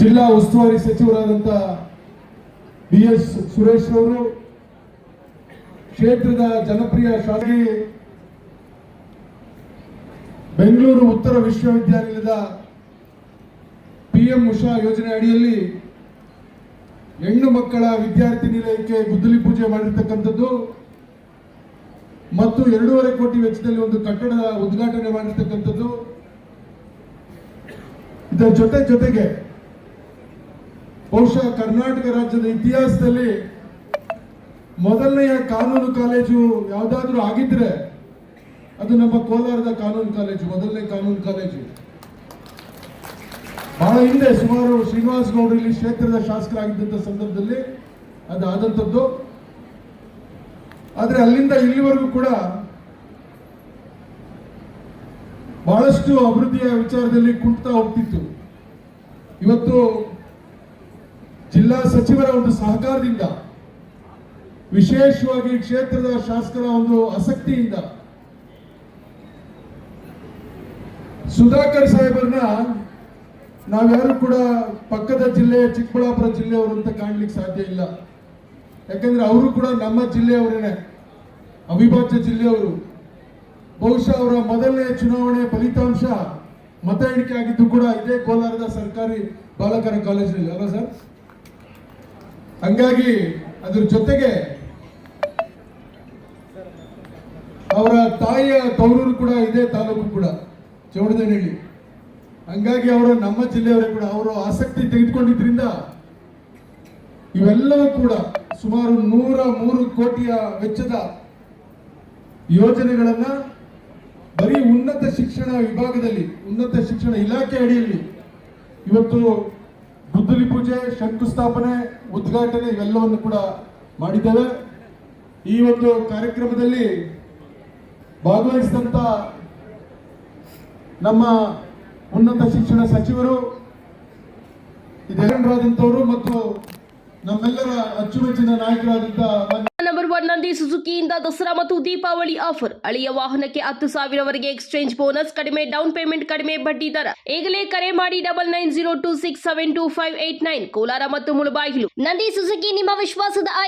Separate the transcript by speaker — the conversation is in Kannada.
Speaker 1: ಜಿಲ್ಲಾ ಉಸ್ತುವಾರಿ ಸಚಿವರಾದಂಥ ಬಿ ಎಸ್ ಸುರೇಶ್ ಅವರು ಕ್ಷೇತ್ರದ ಜನಪ್ರಿಯ ಶಾಲೆ ಬೆಂಗಳೂರು ಉತ್ತರ ವಿಶ್ವವಿದ್ಯಾನಿಲಯದ ಪಿ ಎಂ ಉಷಾ ಯೋಜನೆ ಅಡಿಯಲ್ಲಿ ಹೆಣ್ಣು ಮಕ್ಕಳ ವಿದ್ಯಾರ್ಥಿ ನಿಲಯಕ್ಕೆ ಗುದ್ದಲಿ ಪೂಜೆ ಮಾಡಿರ್ತಕ್ಕಂಥದ್ದು ಮತ್ತು ಎರಡೂವರೆ ಕೋಟಿ ವೆಚ್ಚದಲ್ಲಿ ಒಂದು ಕಟ್ಟಡದ ಉದ್ಘಾಟನೆ ಮಾಡಿರ್ತಕ್ಕಂಥದ್ದು. ಇದರ ಜೊತೆ ಜೊತೆಗೆ ಬಹುಶಃ ಕರ್ನಾಟಕ ರಾಜ್ಯದ ಇತಿಹಾಸದಲ್ಲಿ ಮೊದಲನೆಯ ಕಾನೂನು ಕಾಲೇಜು ಯಾವುದಾದ್ರೂ ಆಗಿದ್ರೆ ಅದು ನಮ್ಮ ಕೋಲಾರದ ಕಾನೂನು ಕಾಲೇಜು, ಮೊದಲನೇ ಕಾನೂನು ಕಾಲೇಜು. ಬಹಳ ಹಿಂದೆ ಸುಮಾರು ಶ್ರೀನಿವಾಸ ಗೌಡರು ಇಲ್ಲಿ ಕ್ಷೇತ್ರದ ಶಾಸಕರಾಗಿದ್ದಂಥ ಸಂದರ್ಭದಲ್ಲಿ ಅದು ಆದಂಥದ್ದು ಆದರೆ ಅಲ್ಲಿಂದ ಇಲ್ಲಿವರೆಗೂ ಕೂಡ ಬಹಳಷ್ಟು ಅಭಿವೃದ್ಧಿಯ ವಿಚಾರದಲ್ಲಿ ಕುಂಟ್ತಾ ಹೋಗ್ತಿತ್ತು. ಇವತ್ತು ಜಿಲ್ಲಾ ಸಚಿವರ ಒಂದು ಸಹಕಾರದಿಂದ, ವಿಶೇಷವಾಗಿ ಕ್ಷೇತ್ರದ ಶಾಸಕರ ಒಂದು ಆಸಕ್ತಿಯಿಂದ ಸುಧಾಕರ್ ಸಾಹೇಬರನ್ನ ನಾವ್ಯಾರು ಕೂಡ ಪಕ್ಕದ ಜಿಲ್ಲೆ, ಚಿಕ್ಕಬಳ್ಳಾಪುರ ಜಿಲ್ಲೆಯವರು ಅಂತ ಕಾಣ್ಲಿಕ್ಕೆ ಸಾಧ್ಯ ಇಲ್ಲ. ಯಾಕಂದ್ರೆ ಅವರು ಕೂಡ ನಮ್ಮ ಜಿಲ್ಲೆಯವರೇನೆ, ಅವಿಭಾಜ್ಯ ಜಿಲ್ಲೆಯವರು. ಬಹುಶಃ ಅವರ ಮೊದಲನೇ ಚುನಾವಣೆ ಫಲಿತಾಂಶ ಮತ ಎಣಿಕೆ ಆಗಿದ್ದು ಕೂಡ ಇದೇ ಕೋಲಾರದ ಸರ್ಕಾರಿ ಬಾಲಕರ ಕಾಲೇಜಿನಲ್ಲಿ ಅಲ್ಲ ಸರ್? ಹಂಗಾಗಿ ಅದ್ರ ಜೊತೆಗೆ ಅವರ ತಾಯಿಯ ತವರೂರು ಕೂಡ ಇದೇ ತಾಲೂಕು ಕೂಡ, ಚೌಡದನಹಳ್ಳಿ. ಹಂಗಾಗಿ ಅವರು ನಮ್ಮ ಜಿಲ್ಲೆಯವರೇ ಕೂಡ ಅವರು ಆಸಕ್ತಿ ತೆಗೆದುಕೊಂಡಿದ್ರಿಂದ ಇವೆಲ್ಲವೂ ಕೂಡ ಸುಮಾರು ನೂರ ಮೂರು ಕೋಟಿಯ ವೆಚ್ಚದ ಯೋಜನೆಗಳನ್ನ ಬರೀ ಉನ್ನತ ಶಿಕ್ಷಣ ವಿಭಾಗದಲ್ಲಿ, ಉನ್ನತ ಶಿಕ್ಷಣ ಇಲಾಖೆ ಅಡಿಯಲ್ಲಿ ಇವತ್ತು ಗುದ್ದಲಿ ಪೂಜೆ, ಶಂಕುಸ್ಥಾಪನೆ, ಉದ್ಘಾಟನೆ ಇವೆಲ್ಲವನ್ನು ಕೂಡ ಮಾಡಿದ್ದೇವೆ. ಈ ಒಂದು ಕಾರ್ಯಕ್ರಮದಲ್ಲಿ ಭಾಗವಹಿಸಿದಂತ ನಮ್ಮ ಉನ್ನತ ಶಿಕ್ಷಣ ಸಚಿವರು ಇದೆಲ್ಲರಾದಂಥವರು ಮತ್ತು ನಮ್ಮೆಲ್ಲರ ಅಚ್ಚುಮೆಚ್ಚಿನ ನಾಯಕರಾದಂಥ
Speaker 2: ಸುಜುಕಿಯಿಂದ ದಸರಾ ಮತ್ತು ದೀಪಾವಳಿ ಆಫರ್. ಅಳಿಯ ವಾಹನಕ್ಕೆ ಹತ್ತು ಸಾವಿರವರೆಗೆ ಎಕ್ಸ್ಚೇಂಜ್ ಬೋನಸ್, ಕಡಿಮೆ ಡೌನ್ ಪೇಮೆಂಟ್, ಕಡಿಮೆ ಬಡ್ಡಿ ದರ. ಈಗಲೇ ಕರೆ ಮಾಡಿ double nine zero two six seven two five eight nine, Kolar ಮತ್ತು ಮುಳಬಾಗಿಲು. ನಂದಿ ಸುಜುಕಿ, ನಿಮ್ಮ ವಿಶ್ವಾಸದ ಆಯ್ಕೆ.